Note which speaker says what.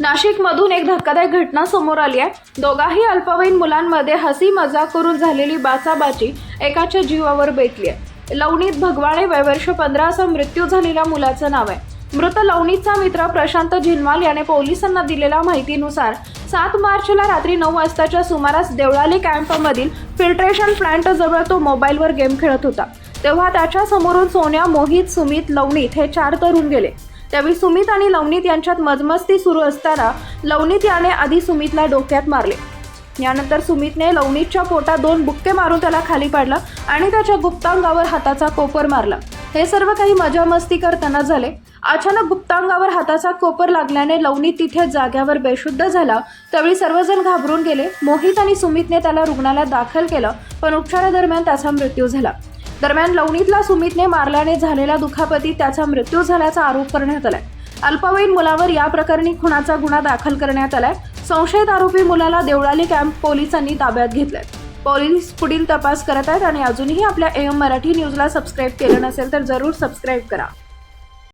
Speaker 1: नाशिकमधून एक धक्कादायक घटना समोर आली आहे. दोघाही अल्पवयीन मुलांमध्ये हसी मजाक करून झालेली बाचाबाची एकाच्या जीवावर बेतली आहे. लवणीत भगवाळे वयवर्ष पंधरा असा मृत्यू झालेल्या मुलाचं नाव आहे. मृत लवणीचा मित्र प्रशांत झिनवाल याने पोलिसांना दिलेल्या माहितीनुसार सात मार्चला रात्री नऊ वाजताच्या सुमारास देवळाली कॅम्पमधील फिल्ट्रेशन प्लांट जवळ तो मोबाईलवर गेम खेळत होता. तेव्हा त्याच्या समोरून सोन्या मोहित सुमित लवणीत हे चार तरुण गेले. त्यावेळी सुमित आणि लवनीत यांच्यात मजमस्ती सुरू असताना लवनीत याने आधी सुमितला डोक्यात मारले. यानंतर सुमितने लवनीतच्या पोटात दोन बुक्के मारून त्याला खाली पाडला आणि त्याच्या गुप्तांगावर हाताचा कोपर मारला. हे सर्व काही मजा मस्ती करताना झाले. अचानक गुप्तांगावर हाताचा कोपर लागल्याने लवणीत तिथे जाग्यावर बेशुद्ध झाला. त्यावेळी सर्वजण घाबरून गेले. मोहित आणि सुमितने त्याला रुग्णालयात दाखल केलं पण उपचारादरम्यान त्याचा मृत्यू झाला. दरम्यान लवणीतला सुमितने मारल्याने झालेल्या दुखापती त्याचा मृत्यू झाल्याचा आरोप करण्यात आलाय. अल्पवयीन मुलावर या प्रकरणी खुनाचा गुन्हा दाखल करण्यात आलाय. संशयित आरोपी मुलाला देवळाली कॅम्प पोलिसांनी ताब्यात घेतलाय. पोलीस पुढील तपास करत आहेत आणि अजूनही आपल्या एम मराठी न्यूजला सबस्क्राईब केलं नसेल तर जरूर सबस्क्राईब करा.